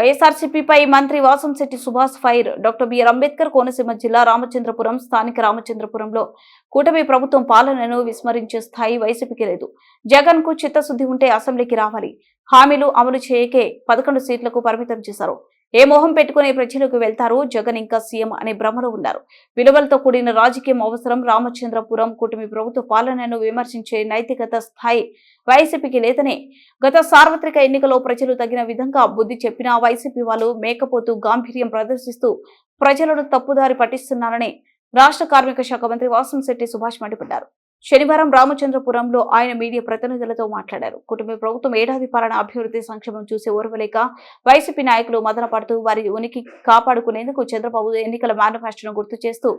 వైఎస్ఆర్సీపీపై మంత్రి Vasamsetti Subhash fire. Doctor B R Ambedkar Konaseema జిల్లా రామచంద్రపురం స్థానిక రామచంద్రపురంలో కూటమి ప్రభుత్వం పాలనను విస్మరించే స్థాయి వైసీపీకి లేదు. జగన్కు చిత్తశుద్ధి ఉంటే అసెంబ్లీకి రావాలి. హామీలు అమలు చేయకే పదకొండు సీట్లకు పరిమితం చేశారు. ఏ మోహం పెట్టుకుని ప్రజలకు వెళ్తారు జగన్ ఇంకా సీఎం అనే భ్రమలో ఉన్నారు. విలువలతో కూడిన రాజకీయం అవసరం. రామచంద్రపురం కూటమి ప్రభుత్వ పాలనను విమర్శించే నైతికత స్థాయి వైసీపీకి లేదని గత సార్వత్రిక ఎన్నికలో ప్రజలు తగిన విధంగా బుద్ధి చెప్పినా వైసీపీ వాళ్ళు మేకపోతూ గాంభీర్యం ప్రదర్శిస్తూ ప్రజలను తప్పుదారి పట్టిస్తున్నారని రాష్ట్ర కార్మిక శాఖ మంత్రి వాసంశెట్టి సుభాష్ మండిపడ్డారు. శనివారం రామచంద్రపురంలో ఆయన మీడియా ప్రతినిధులతో మాట్లాడారు. కుటుంబ ప్రభుత్వం ఏడాది పాలన అభివృద్ధి సంక్షేమం చూసి ఓర్వలేక వైసీపీ నాయకులు మదనపడుతూ వారి ఉనికి కాపాడుకునేందుకు చంద్రబాబు ఎన్నికల మేనిఫెస్టోను గుర్తు చేస్తూ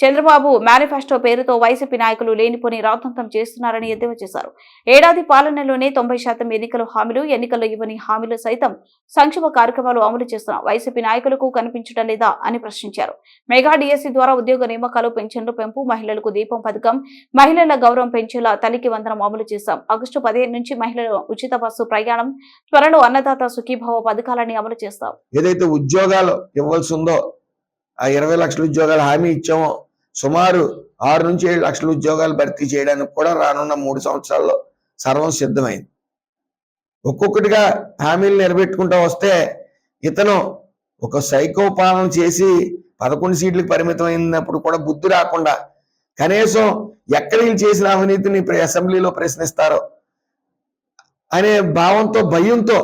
చంద్రబాబు మేనిఫెస్టో పేరుతో వైసీపీ నాయకులు లేనిపోని రాద్ధాంతం చేస్తున్నారని ఎద్దేవా చేశారు. ఏడాది పాలనలోనే తొంభై శాతం ఎన్నికల హామీలు ఎన్నికల్లో ఇవ్వని హామీలు సైతం సంక్షేమ కార్యక్రమాలు అమలు చేస్తున్న వైసీపీ నాయకులకు కనిపించడం లేదా అని ప్రశ్నించారు. మెగా డిఎస్సీ ద్వారా ఉద్యోగ నియామకాలు పెన్షన్లు పెంపు మహిళలకు దీపం పథకం మహిళల గౌరవం పెంచేలా తల్లికి వందనం అమలు చేశాం. ఆగస్టు పదిహేను నుంచి మహిళల ఉచిత బస్సు ప్రయాణం త్వరలో అన్నదాత సుఖీభావ పథకాలని అమలు చేస్తాం. ఏదైతే ఉద్యోగాలు ఇవ్వాల్సి ఉందో ఆ ఇరవై లక్షల ఉద్యోగాలు హామీ ఇచ్చామో సుమారు ఆరు నుంచి ఏడు లక్షల ఉద్యోగాలు భర్తీ చేయడానికి కూడా రానున్న మూడు సంవత్సరాల్లో సర్వం సిద్ధమైంది. ఒక్కొక్కటిగా హామీలు నిలబెట్టుకుంటూ వస్తే ఇతను ఒక సైకో పాలన చేసి పదకొండు సీట్లకు పరిమితం అయినప్పుడు కూడా బుద్ధి రాకుండా కనీసం ఎక్కడ వీళ్ళు చేసిన అవినీతిని అసెంబ్లీలో ప్రశ్నిస్తారో అనే భావంతో భయంతో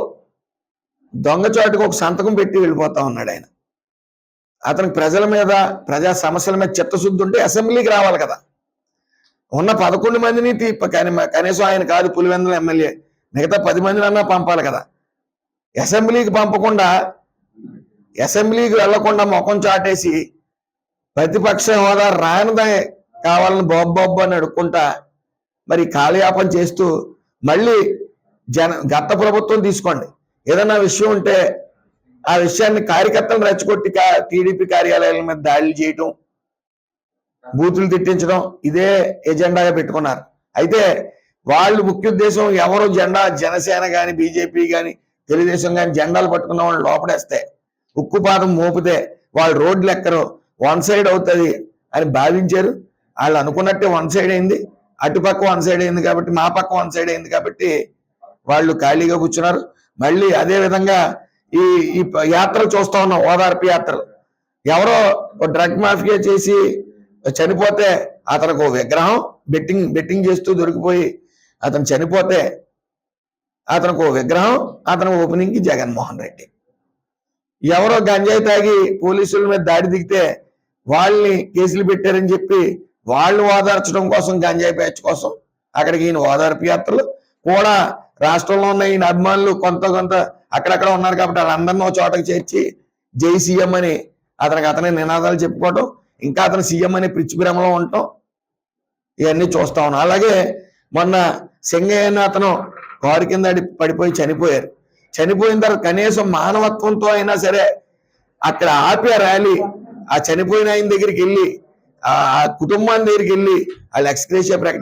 దొంగచాటుకు ఒక సంతకం పెట్టి వెళ్ళిపోతా ఉన్నాడు ఆయన. అతనికి ప్రజల మీద ప్రజా సమస్యల మీద చిత్తశుద్ధి ఉంటే అసెంబ్లీకి రావాలి కదా. ఉన్న పదకొండు మందిని కని- కనీసం ఆయన కాదు పులివెందుల ఎమ్మెల్యే. మిగతా పది మందిని అన్నా పంపాలి కదా. అసెంబ్లీకి పంపకుండా అసెంబ్లీకి వెళ్ళకుండా ముఖం చాటేసి ప్రతిపక్ష హోదా రానిదే కావాలని బాబు అని అడుక్కుంటా మరి కాలయాపన చేస్తూ మళ్ళీ జన గత ప్రభుత్వం తీసుకోండి. ఏదైనా విషయం ఉంటే ఆ విషయాన్ని కార్యకర్తలు రెచ్చగొట్టి కా- టీడీపీ కార్యాలయాల మీద దాడులు చేయటం బూతులు తిట్టించడం ఇదే ఎజెండాగా పెట్టుకున్నారు. అయితే వాళ్ళు ముఖ్య ఉద్దేశం ఎవరు జెండా జనసేన గాని బీజేపీ గాని తెలుగుదేశం గాని జెండాలు పట్టుకున్న వాళ్ళు లోపడేస్తే ఉక్కుపాదం మోపితే వాళ్ళు రోడ్లు ఎక్కరు వన్ సైడ్ అవుతుంది అని భావించారు. వాళ్ళు అనుకున్నట్టే వన్ సైడ్ అయింది అటుపక్క వన్ సైడ్ అయింది కాబట్టి మా పక్క వన్ సైడ్ అయింది కాబట్టి వాళ్ళు ఖాళీగా కూర్చున్నారు. మళ్ళీ అదే విధంగా ఈ ఈ యాత్రలు చూస్తా ఉన్నాం ఓదార్పు యాత్రలు. ఎవరో డ్రగ్ మాఫియా చేసి చనిపోతే అతనికి విగ్రహం బెట్టింగ్ బెట్టింగ్ చేస్తూ దొరికిపోయి అతను చనిపోతే అతనికి విగ్రహం అతని ఓపెనింగ్కి జగన్మోహన్ రెడ్డి. ఎవరో గంజాయి తాగి పోలీసుల మీద దాడి దిగితే వాళ్ళని కేసులు పెట్టారని చెప్పి వాళ్ళు ఓదార్చడం కోసం గంజాయి ప్యాచ్ కోసం అక్కడికి ఈయన ఓదార్పు యాత్రలు. కూడా రాష్ట్రంలో ఉన్న ఈయన అభిమానులు కొంత కొంత అక్కడక్కడ ఉన్నారు కాబట్టి వాళ్ళందరినీ ఒక చోటకు చేర్చి జై సీఎం అని అతనికి అతనే నినాదాలు చెప్పుకోవటం ఇంకా అతను సీఎం అనే పిచ్చి భ్రమలో ఉండటం ఇవన్నీ చూస్తా ఉన్నాం. అలాగే మొన్న సింగయ్య అతను కారు కింద పడిపోయి చనిపోయారు. చనిపోయిన తర్వాత కనీసం మానవత్వంతో అయినా సరే అక్కడ ఆపి ర్యాలీ ఆ చనిపోయిన ఆయన దగ్గరికి వెళ్ళి ఆ కుటుంబాన్ని దగ్గరికి వెళ్ళి వాళ్ళు ఎక్స్క్రేషియా ప్రకటి